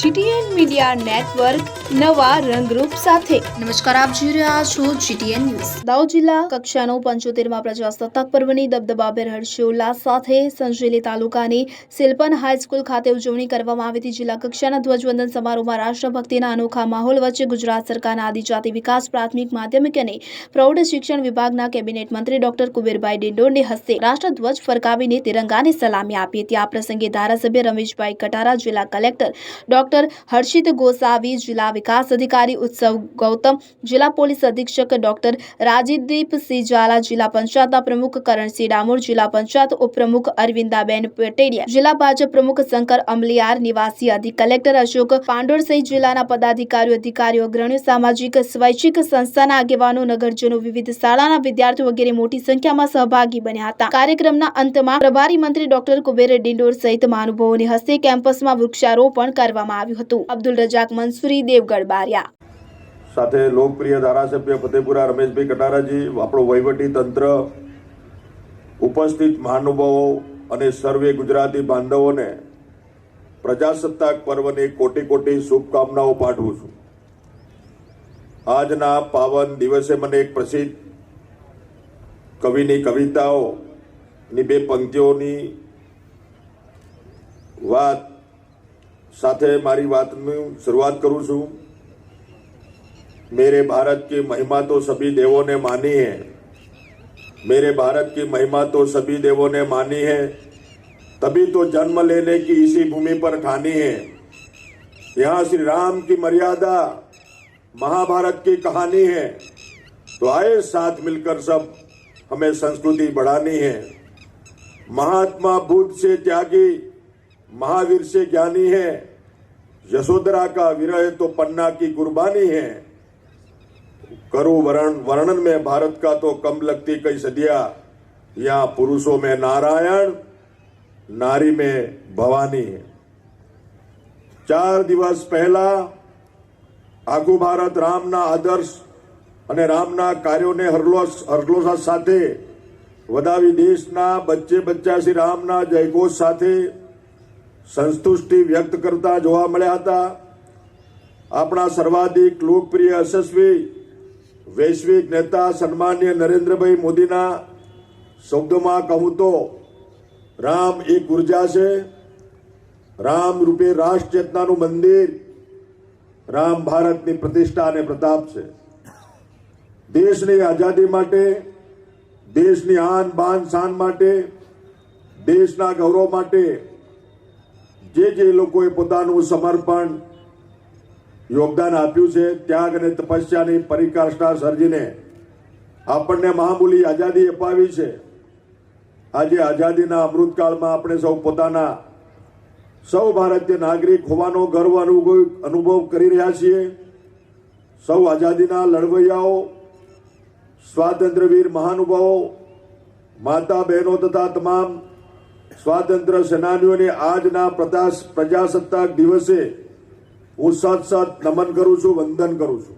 GTN media network નવા રંગરૂપ સાથે. નમસ્કાર આપ જોઈ રહ્યા છો જીટીએન ન્યૂઝ. દાહોદ જિલ્લા કક્ષાનો પંચોતેરમાં પ્રજાસત્તાક પર્વની દબદબાભેર હર્ષોલ્લાસ સાથે સંજેલી તાલુકાની સિલપન હાઈસ્કૂલ ખાતે ઉજવણી કરવામાં આવી હતી. જિલ્લા કક્ષાના ધ્વજવંદન સમારોહમાં રાષ્ટ્રભક્તિના અનોખા માહોલ વચ્ચે ગુજરાત સરકારના આદિજાતિ વિકાસ પ્રાથમિક માધ્યમિક અને પ્રૌઢ શિક્ષણ વિભાગના કેબિનેટ મંત્રી ડોક્ટર કુબેરભાઈ ડિંડોરની હસ્તે રાષ્ટ્રધ્વજ ફરકાવીને તિરંગાને સલામી આપી હતી. આ પ્રસંગે ધારાસભ્ય રમેશભાઈ કટારા જિલ્લા કલેક્ટર ડોક્ટર હર્ષિત ગોસાવી, જિલ્લા વિકાસ અધિકારી ઉત્સવ ગૌતમ, જિલ્લા પોલીસ અધિક્ષક ડોક્ટર રાજીવદીપસિંહ ઝાલા, જિલ્લા પંચાયતના પ્રમુખ કરણસિંહ ડામોર, જિલ્લા પંચાયત ઉપપ્રમુખ અરવિંદાબેન પટેડિયા, જિલ્લા ભાજપ પ્રમુખ શંકર અમલિયાર, નિવાસી અધિક કલેક્ટર અશોક પાંડોર સહિત જિલ્લાના પદાધિકારીઓ, અધિકારીઓ, અગ્રણીઓ, સામાજિક, સ્વૈચ્છિક સંસ્થાના આગેવાનો, નગરજનો, વિવિધ શાળાના વિદ્યાર્થીઓ વગેરે મોટી સંખ્યામાં સહભાગી બન્યા હતા. કાર્યક્રમના અંતમાં પ્રભારી મંત્રી ડોક્ટર કુબેર ડિંડોર સહિત મહાનુભાવોની હસ્તે કેમ્પસમાં વૃક્ષારોપણ કરવામાં આવ્યું હતું. અબ્દુલ રજાક મંસૂરી દેવગઢ, બારિયા. સાથે લોકપ્રિય ધારાસભ્ય ફતેપુરા રમેશભાઈ કટારાજી, આપણું વહીવટી તંત્ર, ઉપસ્થિત મહાનુભાવો અને સર્વે ગુજરાતી બાંધવોને પ્રજાસત્તાક પર્વની કોટી કોટી શુભકામનાઓ પાઠવું છું. આજના પાવન દિવસે મને એક પ્રસિદ્ધ કવિની કવિતાઓની બે પંક્તિઓની વાત સાથે મારી વાતની શરૂઆત કરું છું मेरे भारत की महिमा तो सभी देवों ने मानी है मेरे भारत की महिमा तो सभी देवों ने मानी है तभी तो जन्म लेने की इसी भूमि पर ठानी है यहाँ श्री राम की मर्यादा महाभारत की कहानी है तो आए साथ मिलकर सब हमें संस्कृति बढ़ानी है महात्मा बुद्ध से त्यागी महावीर से ज्ञानी है यशोधरा का विरह तो पन्ना की कुर्बानी है करो वर्ण वर्णन में भारत का तो कम लगती कई सदिया यहाँ पुरुषों में नारायण नारी में भवानी है ચાર દિવસ પહેલા આખું ભારત રામના આદર્શ અને રામના કાર્યોને હરલોસ હરલોસ સાથે વધાવી દેશના બચ્ચે બચ્ચા શ્રી રામના જયઘોષ સાથે સંતુષ્ટિ વ્યક્ત કરતા જોવા મળ્યા હતા. આપણા સર્વાધિક લોકપ્રિય યશસ્વી, વૈશ્વિક નેતા સન્માન્ય નરેન્દ્રભાઈ મોદીના શબ્દોમાં કહું તો, રામ એક ઊર્જા છે, રામ રૂપે રાષ્ટ્ર ચેતનાનું મંદિર, રામ ભારતની પ્રતિષ્ઠા અને પ્રતાપ છે. દેશની આઝાદી માટે, દેશની આન બાન શાન માટે, દેશના ગૌરવ માટે જે જે લોકોએ પોતાનું સમર્પણ યોગદાન આપ્યું છે, ત્યાગ અને તપસ્યાની પરિકાષ્ઠા સર્જીને આપણને મહામૂલી આઝાદી અપાવી છે. આજે આઝાદીના અમૃતકાળમાં આપણે સૌ પોતાના, સૌ ભારતીય નાગરિક હોવાનો ગર્વ અનુભવ અનુભવ કરી રહ્યા છીએ. સૌ આઝાદીના લડવૈયાઓ, સ્વાતંત્ર્યવીર મહાનુભાવો, માતા બહેનો તથા તમામ સ્વાતંત્ર્ય સેનાનીઓને આજના પ્રજાસ- પ્રજાસત્તાક દિવસે હું સત સત નમન કરું છું, વંદન કરું છું.